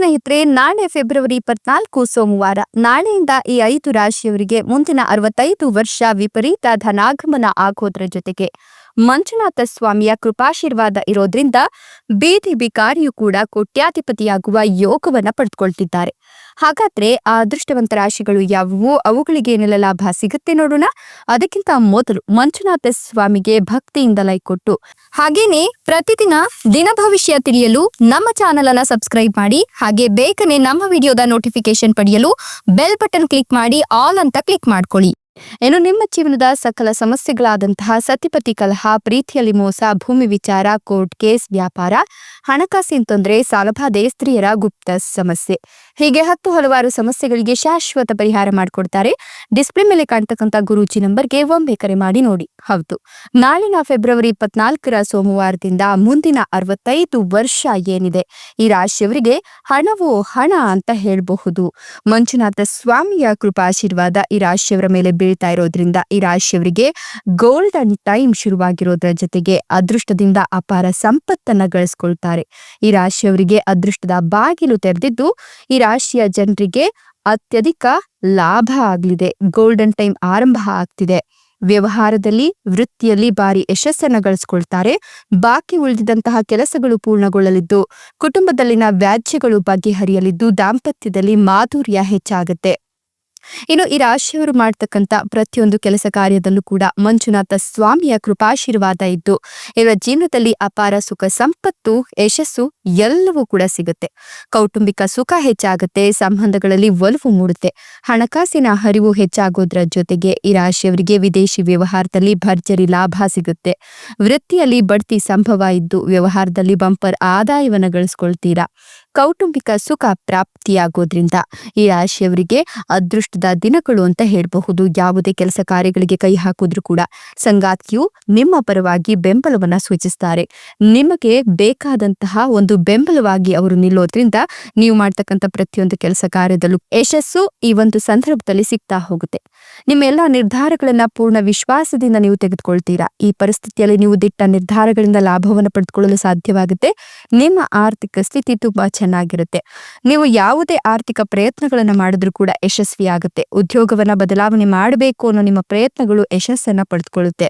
ಸ್ನೇಹಿತರೆ, ನಾಳೆ ಫೆಬ್ರವರಿ ಇಪ್ಪತ್ನಾಲ್ಕು ಸೋಮವಾರ, ನಾಳೆಯಿಂದ ಈ ಐದು ರಾಶಿಯವರಿಗೆ ಮುಂದಿನ ಅರವತ್ತೈದು ವರ್ಷ ವಿಪರೀತ ಧನಾಗಮನ ಆಗೋದ್ರ ಜೊತೆಗೆ ಮಂಜುನಾಥ ಸ್ವಾಮಿಯ ಕೃಪಾಶೀರ್ವಾದ ಇರೋದ್ರಿಂದ ಬೀದಿ ಬಿಕಾರಿಯು ಕೂಡ ಕೋಟ್ಯಾಧಿಪತಿಯಾಗುವ ಯೋಗವನ್ನ ಪಡೆದುಕೊಳ್ತಿದ್ದಾರೆ ಹಾಗಾದ್ರೆ ಆ ಅದೃಷ್ಟವಂತ ರಾಶಿಗಳು ಯಾವುವು? ಅವುಗಳಿಗೆ ಏನೆಲ್ಲ ಲಾಭ ಸಿಗುತ್ತೆ ನೋಡೋಣ. ಅದಕ್ಕಿಂತ ಮೊದಲು ಮಂಜುನಾಥ ಸ್ವಾಮಿಗೆ ಭಕ್ತಿಯಿಂದ ಲೈಕ್ ಕೊಟ್ಟು. ಹಾಗೇನೆ ಪ್ರತಿದಿನ ದಿನ ಭವಿಷ್ಯ ತಿಳಿಯಲು ನಮ್ಮ ಚಾನೆಲ್ ಅನ್ನ ಸಬ್ಸ್ಕ್ರೈಬ್ ಮಾಡಿ, ಹಾಗೆ ಬೇಗನೆ ನಮ್ಮ ವಿಡಿಯೋದ ನೋಟಿಫಿಕೇಶನ್ ಪಡೆಯಲು ಬೆಲ್ ಬಟನ್ ಕ್ಲಿಕ್ ಮಾಡಿ ಆಲ್ ಅಂತ ಕ್ಲಿಕ್ ಮಾಡ್ಕೊಳ್ಳಿ. ಇನ್ನು ನಿಮ್ಮ ಜೀವನದ ಸಕಲ ಸಮಸ್ಯೆಗಳಾದಂತಹ ಸತಿಪತಿ ಕಲಹ, ಪ್ರೀತಿಯಲ್ಲಿ ಮೋಸ, ಭೂಮಿ ವಿಚಾರ, ಕೋರ್ಟ್ ಕೇಸ್, ವ್ಯಾಪಾರ, ಹಣಕಾಸಿನ ತೊಂದರೆ, ಸಾಲಬಾಧೆ, ಸ್ತ್ರೀಯರ ಗುಪ್ತ ಸಮಸ್ಯೆ. ಹೀಗೆ ಹತ್ತು ಹಲವಾರು ಸಮಸ್ಯೆಗಳಿಗೆ ಶಾಶ್ವತ ಪರಿಹಾರ ಮಾಡಿಕೊಡ್ತಾರೆ. ಡಿಸ್ಪ್ಲೇ ಮೇಲೆ ಕಾಣ್ತಕ್ಕಂಥ ಗುರೂಜಿ ನಂಬರ್ಗೆ ಒಮ್ಮೆ ಕರೆ ಮಾಡಿ ನೋಡಿ. ಹೌದು. ನಾಳಿನ ಫೆಬ್ರವರಿ ಇಪ್ಪತ್ನಾಲ್ಕರ ಸೋಮವಾರದಿಂದ ಮುಂದಿನ ಅರವತ್ತೈದು ವರ್ಷ ಏನಿದೆ? ಈ ರಾಶಿಯವರಿಗೆ ಹಣವು ಹಣ ಅಂತ ಹೇಳಬಹುದು. ಮಂಜುನಾಥ ಸ್ವಾಮಿಯ ಕೃಪಾಶೀರ್ವಾದ ಈ ರಾಶಿಯವರ ಮೇಲೆ ಬೀಳ್ತಾ ಇರೋದ್ರಿಂದ ಈ ರಾಶಿಯವರಿಗೆ ಗೋಲ್ಡನ್ ಟೈಮ್ ಶುರುವಾಗಿರೋದ್ರ ಜೊತೆಗೆ ಅದೃಷ್ಟದಿಂದ ಅಪಾರ ಸಂಪತ್ತನ್ನ ಗಳಿಸ್ಕೊಳ್ತಾರೆ. ಈ ರಾಶಿಯವರಿಗೆ ಅದೃಷ್ಟದ ಬಾಗಿಲು ತೆರೆದಿದ್ದು ಈ ರಾಶಿಯ ಜನರಿಗೆ ಅತ್ಯಧಿಕ ಲಾಭ ಆಗಲಿದೆ. ಗೋಲ್ಡನ್ ಟೈಮ್ ಆರಂಭ ಆಗ್ತಿದೆ. ವ್ಯವಹಾರದಲ್ಲಿ, ವೃತ್ತಿಯಲ್ಲಿ ಭಾರಿ ಯಶಸ್ಸನ್ನು ಗಳಿಸ್ಕೊಳ್ತಾರೆ. ಬಾಕಿ ಉಳಿದಿದಂತಹ ಕೆಲಸಗಳು ಪೂರ್ಣಗೊಳ್ಳಲಿದ್ದು, ಕುಟುಂಬದಲ್ಲಿನ ವ್ಯಾಜ್ಯಗಳು ಬಗೆಹರಿಯಲಿದ್ದು, ದಾಂಪತ್ಯದಲ್ಲಿ ಮಾಧುರ್ಯ ಹೆಚ್ಚಾಗುತ್ತೆ. ಇನ್ನು ಈ ರಾಶಿಯವರು ಮಾಡ್ತಕ್ಕಂಥ ಪ್ರತಿಯೊಂದು ಕೆಲಸ ಕಾರ್ಯದಲ್ಲೂ ಕೂಡ ಮಂಜುನಾಥ ಸ್ವಾಮಿಯ ಕೃಪಾಶೀರ್ವಾದ ಇದ್ದು, ಇವರ ಜೀವನದಲ್ಲಿ ಅಪಾರ ಸುಖ, ಸಂಪತ್ತು, ಯಶಸ್ಸು ಎಲ್ಲವೂ ಕೂಡ ಸಿಗುತ್ತೆ. ಕೌಟುಂಬಿಕ ಸುಖ ಹೆಚ್ಚಾಗುತ್ತೆ, ಸಂಬಂಧಗಳಲ್ಲಿ ಒಲವು ಮೂಡುತ್ತೆ. ಹಣಕಾಸಿನ ಹರಿವು ಹೆಚ್ಚಾಗೋದ್ರ ಜೊತೆಗೆ ಈ ರಾಶಿಯವರಿಗೆ ವಿದೇಶಿ ವ್ಯವಹಾರದಲ್ಲಿ ಭರ್ಜರಿ ಲಾಭ ಸಿಗುತ್ತೆ. ವೃತ್ತಿಯಲ್ಲಿ ಬಡ್ತಿ ಸಂಭವ ಇದ್ದು ವ್ಯವಹಾರದಲ್ಲಿ ಬಂಪರ್ ಆದಾಯವನ್ನು ಗಳಿಸ್ಕೊಳ್ತೀರಾ? ಕೌಟುಂಬಿಕ ಸುಖ ಪ್ರಾಪ್ತಿಯಾಗೋದ್ರಿಂದ ಈ ರಾಶಿಯವರಿಗೆ ಅದೃಷ್ಟದ ದಿನಗಳು ಅಂತ ಹೇಳಬಹುದು. ಯಾವುದೇ ಕೆಲಸ ಕಾರ್ಯಗಳಿಗೆ ಕೈ ಹಾಕಿದ್ರು ಕೂಡ ಸಂಗಾತಿಯು ನಿಮ್ಮ ಪರವಾಗಿ ಬೆಂಬಲವನ್ನ ಸೂಚಿಸ್ತಾರೆ. ನಿಮಗೆ ಬೇಕಾದಂತಹ ಒಂದು ಬೆಂಬಲವಾಗಿ ಅವರು ನಿಲ್ಲೋದ್ರಿಂದ ನೀವು ಮಾಡ್ತಕ್ಕಂಥ ಪ್ರತಿಯೊಂದು ಕೆಲಸ ಕಾರ್ಯದಲ್ಲೂ ಯಶಸ್ಸು ಈ ಒಂದು ಸಂದರ್ಭದಲ್ಲಿ ಸಿಗ್ತಾ ಹೋಗುತ್ತೆ. ನಿಮ್ಮ ಎಲ್ಲಾ ನಿರ್ಧಾರಗಳನ್ನ ಪೂರ್ಣ ವಿಶ್ವಾಸದಿಂದ ನೀವು ತೆಗೆದುಕೊಳ್ತೀರಾ? ಈ ಪರಿಸ್ಥಿತಿಯಲ್ಲಿ ನೀವು ದಿಟ್ಟ ನಿರ್ಧಾರಗಳಿಂದ ಲಾಭವನ್ನು ಪಡೆದುಕೊಳ್ಳಲು ಸಾಧ್ಯವಾಗುತ್ತೆ. ನಿಮ್ಮ ಆರ್ಥಿಕ ಸ್ಥಿತಿ ತುಂಬಾ ಚೆನ್ನಾಗಿರುತ್ತೆ. ನೀವು ಯಾವುದೇ ಆರ್ಥಿಕ ಪ್ರಯತ್ನಗಳನ್ನು ಮಾಡಿದ್ರೂ ಕೂಡ ಯಶಸ್ವಿ ಆಗುತ್ತೆ ಉದ್ಯೋಗವನ್ನ ಬದಲಾವಣೆ ಮಾಡಬೇಕು ಅನ್ನೋ ನಿಮ್ಮ ಪ್ರಯತ್ನಗಳು ಯಶಸ್ಸನ್ನ ಪಡೆದುಕೊಳ್ಳುತ್ತೆ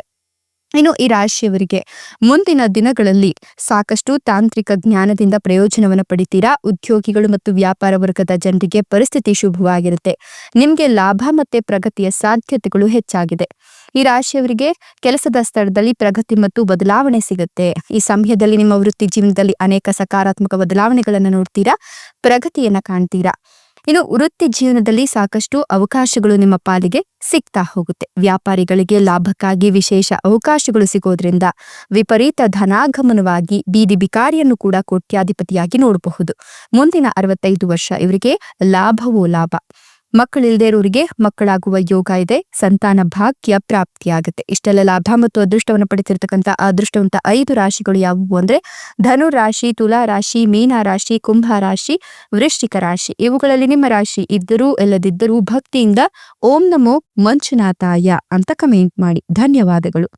ಇನ್ನು ಈ ರಾಶಿಯವರಿಗೆ ಮುಂದಿನ ದಿನಗಳಲ್ಲಿ ಸಾಕಷ್ಟು ತಾಂತ್ರಿಕ ಜ್ಞಾನದಿಂದ ಪ್ರಯೋಜನವನ್ನು ಪಡಿತೀರಾ? ಉದ್ಯೋಗಿಗಳು ಮತ್ತು ವ್ಯಾಪಾರ ವರ್ಗದ ಜನರಿಗೆ ಪರಿಸ್ಥಿತಿ ಶುಭವಾಗಿರುತ್ತೆ. ನಿಮಗೆ ಲಾಭ ಮತ್ತೆ ಪ್ರಗತಿಯ ಸಾಧ್ಯತೆಗಳು ಹೆಚ್ಚಾಗಿದೆ. ಈ ರಾಶಿಯವರಿಗೆ ಕೆಲಸದ ಸ್ಥಳದಲ್ಲಿ ಪ್ರಗತಿ ಮತ್ತು ಬದಲಾವಣೆ ಸಿಗುತ್ತೆ. ಈ ಸಮಯದಲ್ಲಿ ನಿಮ್ಮ ವೃತ್ತಿ ಜೀವನದಲ್ಲಿ ಅನೇಕ ಸಕಾರಾತ್ಮಕ ಬದಲಾವಣೆಗಳನ್ನು ನೋಡ್ತೀರಾ? ಪ್ರಗತಿಯನ್ನ ಕಾಣ್ತೀರಾ? ಇನ್ನು ವೃತ್ತಿ ಜೀವನದಲ್ಲಿ ಸಾಕಷ್ಟು ಅವಕಾಶಗಳು ನಿಮ್ಮ ಪಾಲಿಗೆ ಸಿಗ್ತಾ ಹೋಗುತ್ತೆ. ವ್ಯಾಪಾರಿಗಳಿಗೆ ಲಾಭಕ್ಕಾಗಿ ವಿಶೇಷ ಅವಕಾಶಗಳು ಸಿಗೋದ್ರಿಂದ ವಿಪರೀತ ಧನಾಗಮನವಾಗಿ ಬೀದಿ ಬಿಕಾರಿಯನ್ನು ಕೂಡ ಕೋಟ್ಯಾಧಿಪತಿಯಾಗಿ ನೋಡಬಹುದು. ಮುಂದಿನ ಅರವತ್ತೈದು ವರ್ಷ ಇವರಿಗೆ ಲಾಭವೋ ಲಾಭ? ಮಕ್ಕಳಿಲ್ಲದೆ ಇರೋರಿಗೆ ಮಕ್ಕಳಾಗುವ ಯೋಗ ಇದೆ, ಸಂತಾನ ಭಾಗ್ಯ ಪ್ರಾಪ್ತಿಯಾಗುತ್ತೆ. ಇಷ್ಟೆಲ್ಲ ಲಾಭ ಮತ್ತು ಅದೃಷ್ಟವನ್ನು ಪಡೆದಿರತಕ್ಕಂಥ ಅದೃಷ್ಟವಂತ ಐದು ರಾಶಿಗಳು ಯಾವುವು ಅಂದ್ರೆ ಧನು ರಾಶಿ, ತುಲಾ ರಾಶಿ, ಮೀನ ರಾಶಿ, ಕುಂಭ ರಾಶಿ, ವೃಶ್ಚಿಕ ರಾಶಿ. ಇವುಗಳಲ್ಲಿ ನಿಮ್ಮ ರಾಶಿ ಇದ್ದರೂ ಇಲ್ಲದಿದ್ದರೂ ಭಕ್ತಿಯಿಂದ ಓಂ ನಮೋ ಮಂಜುನಾಥಾಯ ಅಂತ ಕಮೆಂಟ್ ಮಾಡಿ. ಧನ್ಯವಾದಗಳು.